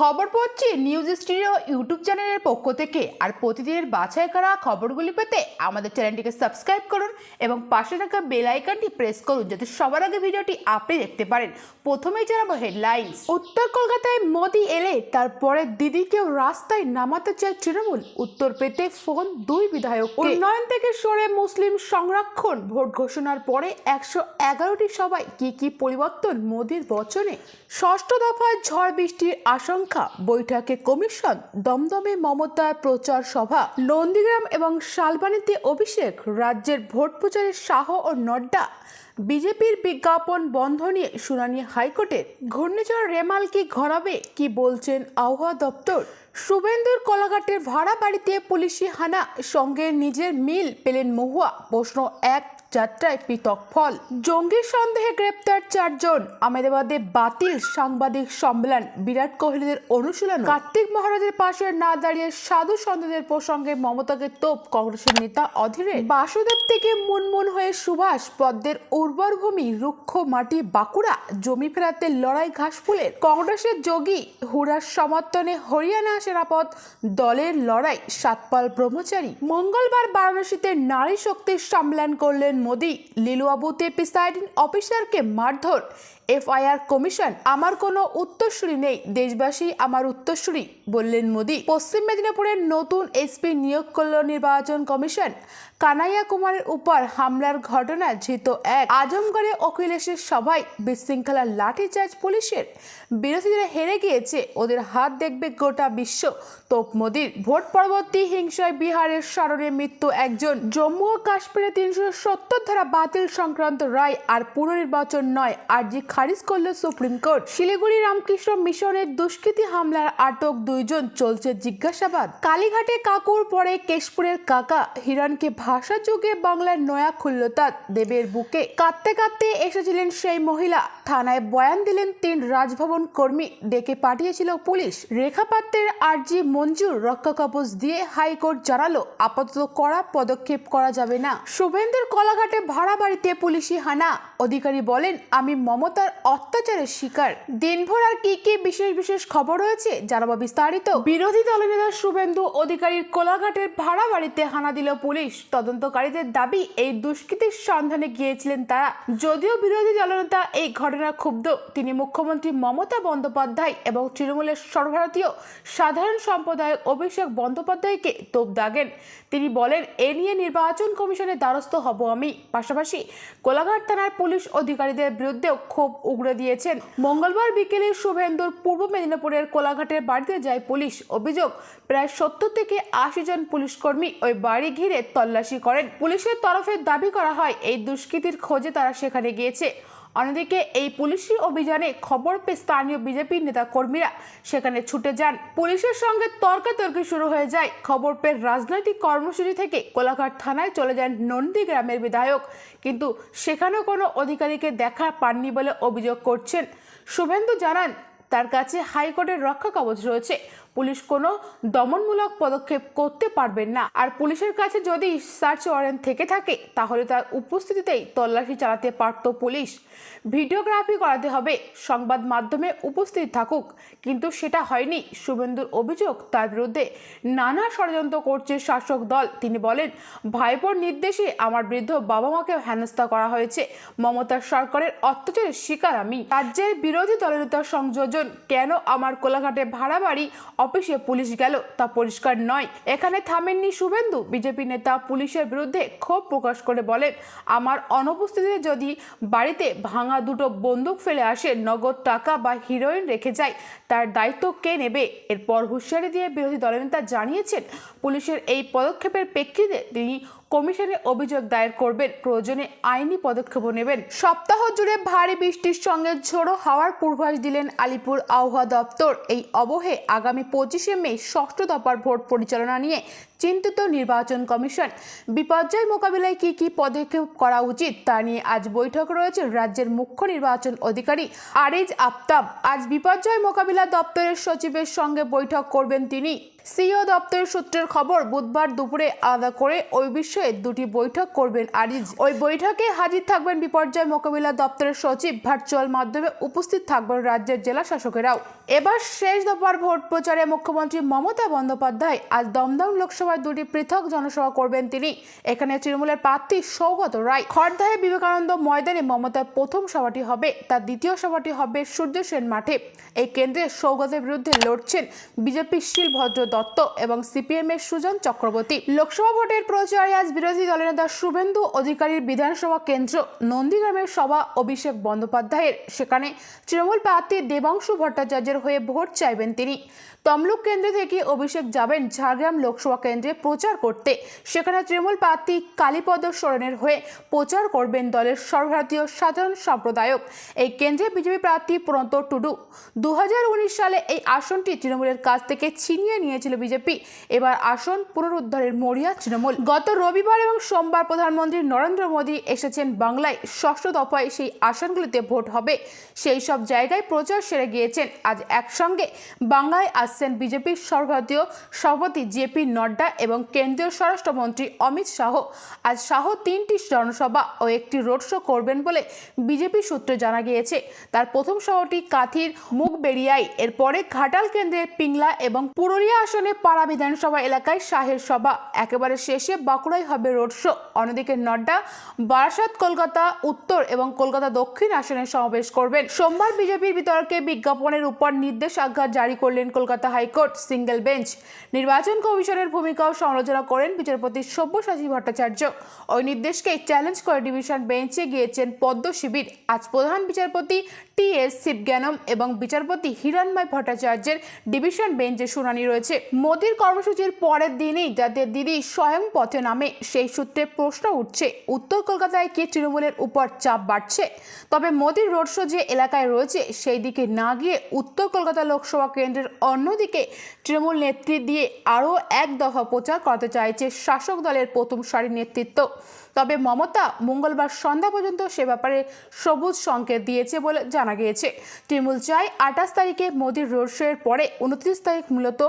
খবর পড়ছি news studio YouTube চ্যানেলের পক্ষ থেকে। আর প্রতিদিনের বাছাই করা খবরগুলি পেতে আমাদের চ্যানেলটিকে সাবস্ক্রাইব করুন এবং পাশে থাকা বেল আইকনটি প্রেস করুন যাতে সবার আগে ভিডিওটি আপনি দেখতে পারেন। প্রথমেই জানাব হেডলাইন্স। উত্তর কলকাতায় মোদি এলে তারপরে দিদিকেও রাস্তায় নামাতে চায় তৃণমূল। উত্তর পেতে ফোন দুই বিধায়ক উন্নয়ন থেকে সরে মুসলিম সংরক্ষণ। ভোট ঘোষণার পরে একশো এগারোটি সভায় কি কি পরিবর্তন মোদির বচনে? ষষ্ঠ দফায় ঝড় বৃষ্টির আশঙ্কা বৈঠকে কমিশন, দমদমে মমতার প্রচার সভা, নন্দীগ্রাম এবং শালবানীতে অভিষেক, রাজ্যের ভোট প্রচারে শাহ ও নড্ডা, বিজেপির বিজ্ঞাপন বন্ধ নিয়ে শুনানি হাইকোর্টের ঘূর্ণিঝড় রেমাল কি ঘরাবে, কি বলছেন আবহাওয়া দপ্তর? শুভেন্দুর কোলাঘাটের ভাড়া বাড়িতে পুলিশি হানা, সঙ্গে নিজের মিল পেলেন মহুয়া, প্রশ্ন এক যাত্রায় পৃথক ফল। জঙ্গির সন্দেহে গ্রেপ্তার চারজন। আমেদাবাদে বাতিল সাংবাদিক সম্মেলন। বিরাট কোহলিদের অনুশীলন। কার্তিক মহারাজের পাশে না দাঁড়িয়ে সাধু সন্তদের প্রসঙ্গে মমতাকে তোপ। কংগ্রেসের নেতা অধীরে বাসুদেব থেকে মুনমুন হয়ে সুভাষ পদ্মের উর্বর ভূমি রুক্ষ মাটি বাঁকুড়া। জমি ফেরাতে লড়াই ঘাসফুলের কংগ্রেসের যোগী হুড়ার সমর্থনে হরিয়ানা সেনাপদ দলের লড়াই। সাতপাল ব্রহ্মচারী। মঙ্গলবার বারাণসীতে নারী শক্তির সম্মেলন করলেন মোদী লিলুয়াবুতে প্রিসাইডিং অফিসারকে মারধর। এফআইআর কমিশন, আমার কোনো উত্তরসূরি নেই, দেশবাসী আমার উত্তরসূরি বললেন মোদী। পশ্চিম মেদিনীপুরের নতুন এসপি নিয়োগ করল নির্বাচন কমিশন। কানাইয়া কুমারের উপর হামলার ঘটনা ধৃত এক আজমগড়ে অখিলেশের সভায় বিশৃঙ্খলা লাঠিচার্জ পুলিশের বিরোধীরা হেরে গিয়েছে। ওদের হাত দেখবে গোটা বিশ্ব। তোপ মোদির ভোট পরবর্তী হিংসায় বিহারের স্মরণে মৃত্যু একজন। জম্মু ও কাশ্মীরে তিনশো সত্তর ধারা বাতিল সংক্রান্ত রায় আর পুনর্নির্বাচন নয়, আর্জি খারিজ করল সুপ্রিম কোর্ট। শিলিগুড়ি রামকৃষ্ণ মিশনের দুষ্কৃতী হামলার আটক দুইজন, চলছে জিজ্ঞাসাবাদ। কালীঘাটে কাকুর পরে কেশপুরের কাকা হিরণকে ভাষা যুগে বাংলার নয়া খুল্লতা দেবের বুকে কাঁদতে কাঁদতে এসেছিলেন সেই মহিলা। থানায় বয়ান দিলেন তিন রাজভবন কর্মী। ডেকে পাঠিয়েছিল পুলিশ। রেখা পাত্রের আর্জি মঞ্জুর রক্ষা কবচ দিয়ে হাইকোর্ট জানালো, আপাতত কড়া পদক্ষেপ করা যাবে না। শুভেন্দুর কলাঘাটে ভাড়া বাড়িতে পুলিশি হানা। অধিকারী বলেন, আমি মমতার অত্যাচারের শিকার। দিনভর আর কি কি বিশেষ বিশেষ খবর রয়েছে জানাব বিস্তারিত। বিরোধী দলনেতা শুভেন্দু অধিকারীর কোলাঘাটের ভাড়া বাড়িতে হানা দিল পুলিশ। তদন্তকারীদের দাবি, এই দুষ্কৃতির সন্ধানে গিয়েছিলেন তারা। যদিও বিরোধী দলনেতা এই ঘটনা ক্ষুব্ধ তিনি মুখ্যমন্ত্রী মমতা বন্দ্যোপাধ্যায় এবং তৃণমূলের সর্বভারতীয় সাধারণ সম্প্রদায়ের অভিষেক বন্দ্যোপাধ্যায়কে তোপ দাগেন। তিনি বলেন, এ নিয়ে নির্বাচন কমিশনের দ্বারস্থ হব আমি। পাশাপাশি কোলাঘাট থানার পুলিশ অধিকারীদের বিরুদ্ধেও ক্ষোভ উগড়ে দিয়েছেন। মঙ্গলবার বিকেলে শুভেন্দুর পূর্ব মেদিনীপুরের কোলাঘাটের বাড়িতে যায় পুলিশ। অভিযোগ, প্রায় সত্তর থেকে আশি জন পুলিশ কর্মী ওই বাড়ি ঘিরে তল্লাশি করেন। পুলিশের তরফে দাবি করা হয়, এই দুষ্কৃতির খোঁজে তারা সেখানে গিয়েছে। অন্যদিকে এই পুলিশি অভিযানে খবর পেয়ে স্থানীয় বিজেপি নেতা কর্মীরা সেখানে ছুটে যান। পুলিশের সঙ্গে তর্কাতর্কি শুরু হয়ে যায়। খবর পেয়ে রাজনৈতিক কর্মসূচি থেকে কোলাঘাট থানায় চলে যান নন্দীগ্রামের বিধায়ক। কিন্তু সেখানেও কোনো অধিকারীকে দেখা পাননি বলে অভিযোগ করছেন। শুভেন্দু জানান, তার কাছে হাইকোর্টের রক্ষা কবচ রয়েছে। পুলিশ কোনো দমনমূলক পদক্ষেপ করতে পারবেন না। আর পুলিশের কাছে যদি সার্চ ওয়ারেন্ট থেকে থাকে, তাহলে তার উপস্থিতিতেই তল্লাশি চালাতে পারত পুলিশ। ভিডিওগ্রাফি করাতে হবে। সংবাদ মাধ্যমে উপস্থিত থাকুক। কিন্তু সেটা হয়নি। শুভেন্দুর অভিযোগ তার বিরুদ্ধে নানা ষড়যন্ত্র করছে শাসক দল। তিনি বলেন, ভাইপোর নির্দেশে আমার বৃদ্ধ বাবা মাকে হেনস্থা করা হয়েছে। মমতার সরকারের অত্যাচারের শিকার আমি। রাজ্যের বিরোধী দলনেতার সংযোজন, কেন আমার কোলাঘাটে ভাড়া বাড়ি অফিসে পুলিশ গেল, তা পরিষ্কার নয়। এখানে থামেননি শুভেন্দু। বিজেপি নেতা পুলিশের বিরুদ্ধে ক্ষোভ প্রকাশ করে বলেন, আমার অনুপস্থিতিতে যদি বাড়িতে ভাঙা দুটো বন্দুক ফেলে আসে, নগদ টাকা বা হিরোইন রেখে যায় তার দায়িত্ব কে নেবে? এরপর হুঁশিয়ারি দিয়ে বিরোধী দলের নেতা জানিয়েছেন, পুলিশের এই পদক্ষেপের প্রেক্ষিতে তিনি কমিশনে অভিযোগ দায়ের করবেন। প্রয়োজনে আইনি পদক্ষেপও নেবেন। সপ্তাহ জুড়ে ভারী বৃষ্টির সঙ্গে ঝোড়ো হাওয়ার পূর্বাভাস দিলেন আলিপুর আবহাওয়া দপ্তর। এই অবহে আগামী পঁচিশে মে ষষ্ঠ দফার ভোট পরিচালনা নিয়ে চিন্তিত নির্বাচন কমিশন। বিপর্যয় মোকাবিলায় কি কি পদক্ষেপ করা উচিত তা নিয়ে আজ বৈঠক রয়েছে রাজ্যের মুখ্য নির্বাচন অধিকারী আরিজ আফতাব। আজ বিপর্যয় মোকাবিলা দপ্তরের সচিবের সঙ্গে বৈঠক করবেন তিনি। সিও দপ্তরের সূত্রের খবর, বুধবার দুপুরে আলাদা করে ওই বিষয়ে দুটি বৈঠক করবেন আরিজ। ওই বৈঠকে হাজির থাকবেন বিপর্যয় মোকাবিলা দপ্তরের সচিব, ভার্চুয়াল মাধ্যমে উপস্থিত থাকবেন রাজ্যের জেলা শাসকেরাও। এবার শেষ দফার ভোট প্রচারে মুখ্যমন্ত্রী মমতা বন্দ্যোপাধ্যায় আজ দমদম লোকসভায় দুটি পৃথক জনসভা করবেন তিনি। এখানে তৃণমূলের প্রার্থী সৌগত রায়। খড়দাহে বিবেকানন্দ ময়দানে মমতার প্রথম সভাটি হবে, তার দ্বিতীয় সভাটি হবে সূর্য সেন মাঠে। এই কেন্দ্রে সৌগতের বিরুদ্ধে লড়ছেন বিজেপির শিলভদ্র দত্ত এবং সিপিএম এর সুজন চক্রবর্তী। লোকসভা ভোটের প্রচারে আজ বিরোধী দলের নেতা শুভেন্দু অধিকারীর বিধানসভা কেন্দ্র নন্দীগ্রামের সভা অভিষেক বন্দ্যোপাধ্যায়ের। সেখানে তৃণমূল প্রার্থী দেবাংশু ভট্টাচার্যের হয়ে ভোট চাইবেন তিনি। তমলুক কেন্দ্র থেকে অভিষেক যাবেন ঝাড়গ্রাম লোকসভা কেন্দ্রে। প্রচার করতে। সেখানে তৃণমূল প্রার্থী কালীপদ সোরেনের হয়ে প্রচার করবেন দলের সর্বভারতীয় সাধারণ সম্প্রদায়ক। এই কেন্দ্রে বিজেপি প্রার্থী প্রণত টুডু। দু সালে এই আসনটি তৃণমূলের কাছ থেকে ছিনিয়ে নিয়েছিল বিজেপি। এবার আসন পুনরুদ্ধারের মরিয়া তৃণমূল। গত রবিবার এবং সোমবার প্রধানমন্ত্রী নরেন্দ্র মোদী এসেছেন বাংলায়। ষষ্ঠ দফায় সেই আসনগুলিতে ভোট হবে। সেই সব জায়গায় প্রচার সেরে গিয়েছেন। আজ একসঙ্গে বাংলায় আসছেন বিজেপির সর্বভারতীয় সভাপতি জেপি নড্ডা এবং কেন্দ্রীয় স্বরাষ্ট্রমন্ত্রী অমিত শাহ আজ শাহ তিনটি জনসভা ও একটি রোড শো করবেন বলে বিজেপি সূত্রে জানা গিয়েছে। তার প্রথম সভাটি কাথির মুখবেড়িয়ায় এরপরে ঘাটাল কেন্দ্রের পিংলা এবং পুরুলিয়া আসনে পাড়া বিধানসভা এলাকায় শাহের সভা। একেবারে শেষে বাঁকুড়ায় হবে রোড শো। অন্যদিকে নড্ডা, বারাসাত, কলকাতা, উত্তর এবং কলকাতা দক্ষিণ আসনে সমাবেশ করবেন। সোমবার বিজেপির বিতর্কে বিজ্ঞাপনের উপর নির্দেশ নির্দেশাজ্ঞা জারি করলেন কলকাতা হাইকোর্ট সিঙ্গেল বেঞ্চ। নির্বাচন কমিশনের ভূমিকাও সমালোচনা করেন বিচারপতি সব্যসাচী ভট্টাচার্য। ওই নির্দেশকে চ্যালেঞ্জ করে ডিভিশন বেঞ্চে গিয়েছেন পদ্ম শিবির। আজ প্রধান বিচারপতি টি এস শিবজ্ঞানম এবং বিচারপতি হিরণময় ভট্টাচার্যের ডিভিশন বেঞ্চে শুনানি রয়েছে। মোদীর কর্মসূচির পরের দিনেই যাদের দিদি স্বয়ং পথে নামে, সেই সূত্রে প্রশ্ন উঠছে, উত্তর কলকাতায় কি তৃণমূলের উপর চাপ বাড়ছে? তবে মোদীর রোড শো যে এলাকায় রয়েছে, সেই দিকে না গিয়ে উত্তর কলকাতা লোকসভা কেন্দ্রের অন্যদিকে তৃণমূল নেত্রী দিয়ে আরও এক দফা প্রচার করতে চাইছে শাসক দলের প্রথম সারির নেতৃত্ব। তবে মমতা মঙ্গলবার সন্ধ্যা পর্যন্ত সে ব্যাপারে সবুজ সংকেত দিয়েছে বলে জানা গিয়েছে। তৃণমূল চায় আঠাশ তারিখে মোদীর রোড শো এর পরে উনত্রিশ তারিখ মূলত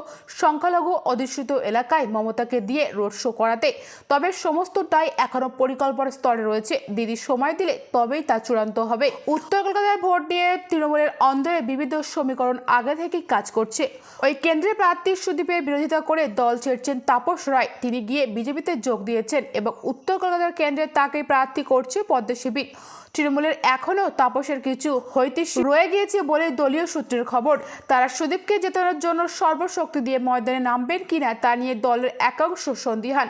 সংখ্যালঘু অধিষ্ঠিত এলাকায় মমতাকে দিয়ে রোড শো করাতে। তবে সমস্তটাই এখনও পরিকল্পনার স্তরে রয়েছে। দিদি সময় দিলে তবেই তা চূড়ান্ত হবে। উত্তর কলকাতায় ভোট নিয়ে তৃণমূলের অন্দরে বিবিধ সমীকরণ আগে থেকেই কাজ করছে। ওই কেন্দ্রের প্রার্থী সুদীপের বিরোধিতা করে দল ছেড়ছেন তাপস রায়। তিনি গিয়ে বিজেপিতে যোগ দিয়েছেন এবং উত্তর কলকাতার কেন্দ্রে তাকে প্রার্থী করছে পদ্ম শিবির। তৃণমূলের এখনও তাপসের কিছু হৈতিশ রয়ে গিয়েছে বলে দলীয় সূত্রের খবর। তারা সুদীপকে জেতানোর জন্য সর্বশক্তি দিয়ে ময়দানে নামবেন কিনা তা নিয়ে দলের একাংশ সন্দিহান।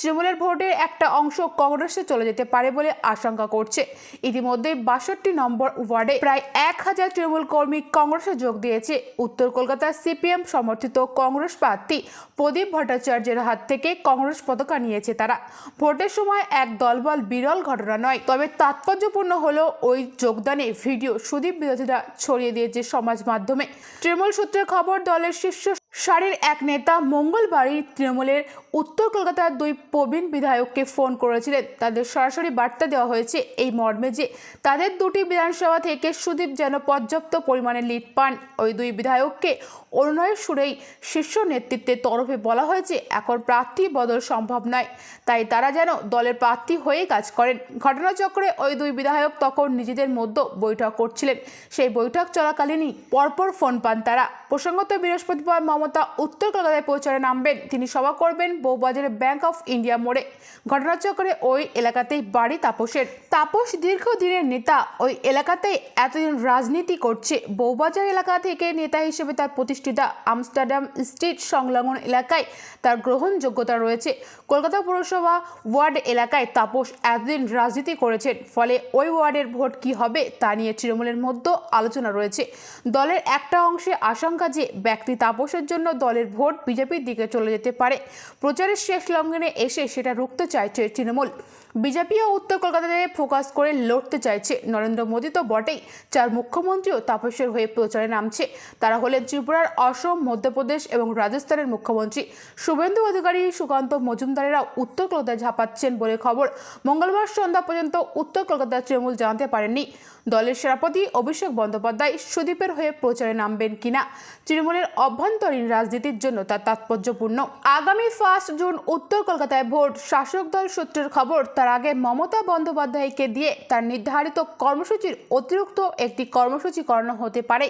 তৃণমূলের ভোটের একটা অংশ কংগ্রেসে চলে যেতে পারে বলে আশঙ্কা করছে। ইতিমধ্যে বাষট্টি নম্বর ওয়ার্ডে প্রায় এক হাজার তৃণমূল কর্মী কংগ্রেসে যোগ দিয়েছে। উত্তর কলকাতার সিপিএম সমর্থিত কংগ্রেস প্রার্থী প্রদীপ ভট্টাচার্যের হাত থেকে কংগ্রেস পতাকা নিয়েছে তারা। ভোটের সময় এক দলবল বিরল ঘটনা নয়, তবে তাৎপর্যপূর্ণ হলো ওই যোগদানে ভিডিও সুদীপ বিরোধীরা ছড়িয়ে দিয়েছে সমাজ মাধ্যমে। তৃণমূল সূত্রের খবর, দলের শীর্ষ সারির এক নেতা মঙ্গলবারই তৃণমূলের উত্তর কলকাতার দুই প্রবীণ বিধায়ককে ফোন করেছিলেন। তাদের সরাসরি বার্তা দেওয়া হয়েছে এই মর্মে যে তাদের দুটি বিধানসভা থেকে সুদীপ যেন পর্যাপ্ত পরিমাণে লিড পান। ওই দুই বিধায়ককে অনুনয়ের সুরেই শীর্ষ নেতৃত্বের তরফে বলা হয়েছে, এখন প্রার্থী বদল সম্ভব নয়। তাই তারা যেন দলের প্রার্থী হয়ে কাজ করেন। ঘটনাচক্রে ওই দুই বিধায়ক তখন নিজেদের মধ্যে বৈঠক করছিলেন। সেই বৈঠক চলাকালীনই পরপর ফোন পান তারা। প্রসঙ্গত বৃহস্পতিবার মমতা উত্তর কলকাতায় প্রচারে নামবেন। তিনি সভা করবেন বউবাজারের ব্যাংক অফ ইন্ডিয়া মোড়ে। ঘটনাচক্রে ওই এলাকাতেই বাড়ি তাপসের। তাপস দীর্ঘদিনের নেতা। ওই এলাকাতেই এতদিন রাজনীতি করছে। বউবাজার এলাকা থেকে নেতা হিসেবে তার প্রতিষ্ঠিতা আমস্টারডাম স্ট্রিট সংলগ্ন এলাকায় তার গ্রহণযোগ্যতা রয়েছে। কলকাতা পৌরসভা ওয়ার্ড এলাকায় তাপস এতদিন রাজনীতি করেছেন। ফলে ওই ওয়ার্ডের ভোট কি হবে তা নিয়ে তৃণমূলের মধ্যে আলোচনা রয়েছে। দলের একটা অংশে আশঙ্কা যে ব্যক্তি তাপসের জন্য দলের ভোট বিজেপির দিকে চলে যেতে পারে। প্রচারের শেষ লঙ্ঘনে এসে সেটা রুখতে চাইছে তৃণমূল। বিজেপি ও উত্তর কলকাতাতে ফোকাস করে লড়তে চাইছে নরেন্দ্র মোদী। তো বটেই, চার মুখ্যমন্ত্রীও তাপসের হয়ে প্রচারে নামছে। তারা হলেন ত্রিপুরার অসম, মধ্যপ্রদেশ এবং রাজস্থানের মুখ্যমন্ত্রী। শুভেন্দু অধিকারী, সুকান্ত মজুমদারেরা উত্তর কলকাতায় ঝাঁপাচ্ছেন বলে খবর। মঙ্গলবার সন্ধ্যা পর্যন্ত উত্তর কলকাতার তৃণমূল জানাতে পারেননি। দলের সেনাপতি অভিষেক বন্দ্যোপাধ্যায় সুদীপের হয়ে প্রচারে নামবেন কিনা, তৃণমূলের অভ্যন্তরীণ রাজনীতির জন্য তা তাৎপর্যপূর্ণ। আগামী ফার্স্ট জুন উত্তর কলকাতায় ভোট। শাসক দল সূত্রের খবর তার আগে মমতা বন্দ্যোপাধ্যায়কে দিয়ে তার নির্ধারিত কর্মসূচির অতিরিক্ত একটি কর্মসূচি করানো হতে পারে।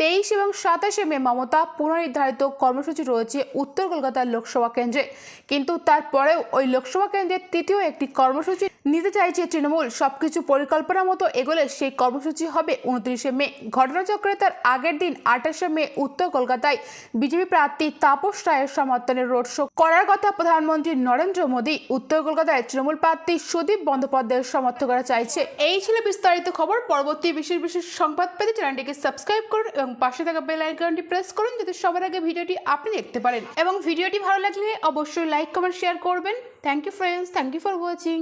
তেইশ এবং সাতাশে মে মমতা পুনর্নির্ধারিত কর্মসূচি রয়েছে উত্তর কলকাতার লোকসভা কেন্দ্রে। কিন্তু তারপরেও ওই লোকসভা কেন্দ্রের তৃতীয় একটি কর্মসূচি নিতে চাইছে তৃণমূল। সবকিছু পরিকল্পনা মতো এগোলে সেই কর্মসূচি হবে উনত্রিশে মে। ঘটনাচক্রে তার আগের দিন আঠাশে মে উত্তর কলকাতায় বিজেপি প্রার্থী তাপস রায়ের সমর্থনে রোড শো। করার কথা প্রধানমন্ত্রী নরেন্দ্র মোদী উত্তর কলকাতায় তৃণমূল প্রার্থী সুদীপ বন্দ্যোপাধ্যায়ের সমর্থকরা চাইছে। এই ছিল বিস্তারিত খবর। পরবর্তী বিশেষ বিশেষ সংবাদ পেতে চ্যানেলটিকে সাবস্ক্রাইব করুন এবং পাশে থাকা বেল আইকনটি প্রেস করুন যাতে সবার আগে ভিডিওটি আপনি দেখতে পারেন। এবং ভিডিওটি ভালো লাগলে অবশ্যই লাইক, কমেন্ট, শেয়ার করবেন। Thank you friends thank you for watching